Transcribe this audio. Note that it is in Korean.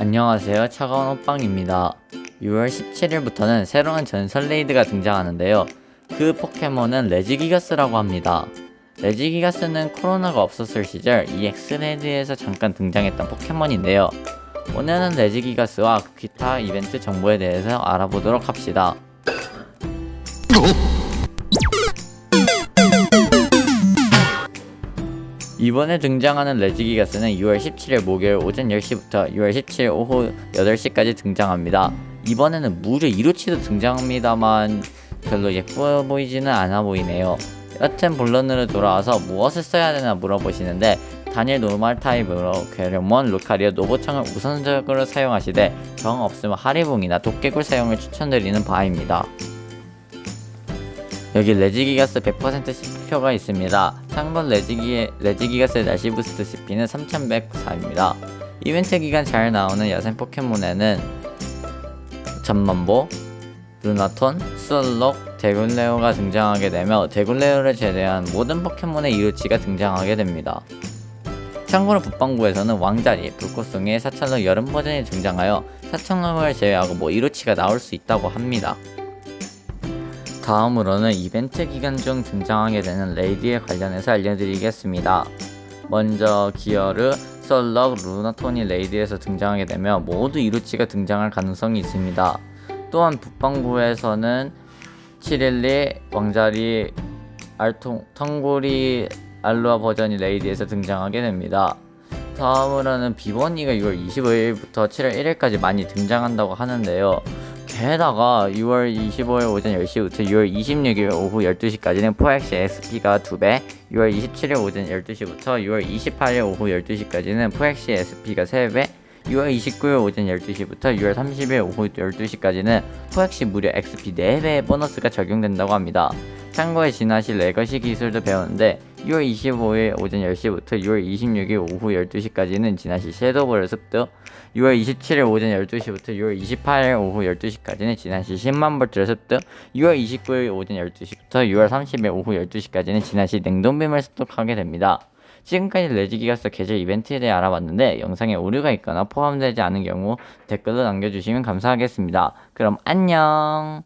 안녕하세요. 차가운 호빵입니다. 6월 17일부터는 새로운 전설 레이드가 등장하는데요. 그 포켓몬은 레지기가스라고 합니다. 레지기가스는 코로나가 없었을 시절 EX 레이드에서 잠깐 등장했던 포켓몬인데요. 오늘은 레지기가스와 기타 이벤트 정보에 대해서 알아보도록 합시다. 이번에 등장하는 레지기 가스는 6월 17일 목요일 오전 10시부터 6월 17일 오후 8시까지 등장합니다. 이번에는 무려 이루치도 등장합니다만 별로 예뻐 보이지는 않아 보이네요. 여튼 본론으로 돌아와서 무엇을 써야 되나 물어보시는데 단일 노말 타입으로 괴력몬, 루카리오, 노보창을 우선적으로 사용하시되 정 없으면 하리봉이나 도깨굴 사용을 추천드리는 바입니다. 여기 레지기가스 100% CP표가 있습니다. 참고 레지기, 레지기가스의 날씨 부스트 CP는 3104입니다. 이벤트 기간 잘 나오는 야생 포켓몬에는 잠만보, 루나톤, 수얼록, 데굴레오가 등장하게 되며 데굴레오를 제외한 모든 포켓몬의 이루치가 등장하게 됩니다. 참고로 북방구에서는 왕자리, 불꽃송이의 사찰로 여름 버전이 등장하여 사창록을 제외하고 뭐 이루치가 나올 수 있다고 합니다. 다음으로는 이벤트 기간 중 등장하게 되는 레이디에 관련해서 알려드리겠습니다. 먼저 기어르, 썰럭, 루나톤이 레이디에서 등장하게 되며 모두 이루치가 등장할 가능성이 있습니다. 또한 북방구에서는 712, 왕자리, 알통, 텅고리, 알로아 버전이 레이디에서 등장하게 됩니다. 다음으로는 비버니가 6월 25일부터 7월 1일까지 많이 등장한다고 하는데요. 게다가 6월 25일 오전 10시부터 6월 26일 오후 12시까지는 포엑시 SP가 2배, 6월 27일 오전 12시부터 6월 28일 오후 12시까지는 포엑시 SP가 3배, 6월 29일 오전 12시부터 6월 30일 오후 12시까지는 포엑시 무려 XP 4배의 보너스가 적용된다고 합니다. 참고에 지나실 레거시 기술도 배우는데 6월 25일 오전 10시부터 6월 26일 오후 12시까지는 지나시 섀도우볼 습득 6월 27일 오전 12시부터 6월 28일 오후 12시까지는 지나시 10만 볼트를 습득 6월 29일 오전 12시부터 6월 30일 오후 12시까지는 지나시 냉동빔을 습득하게 됩니다. 지금까지 레지기가스 계절 이벤트에 대해 알아봤는데 영상에 오류가 있거나 포함되지 않은 경우 댓글로 남겨주시면 감사하겠습니다. 그럼 안녕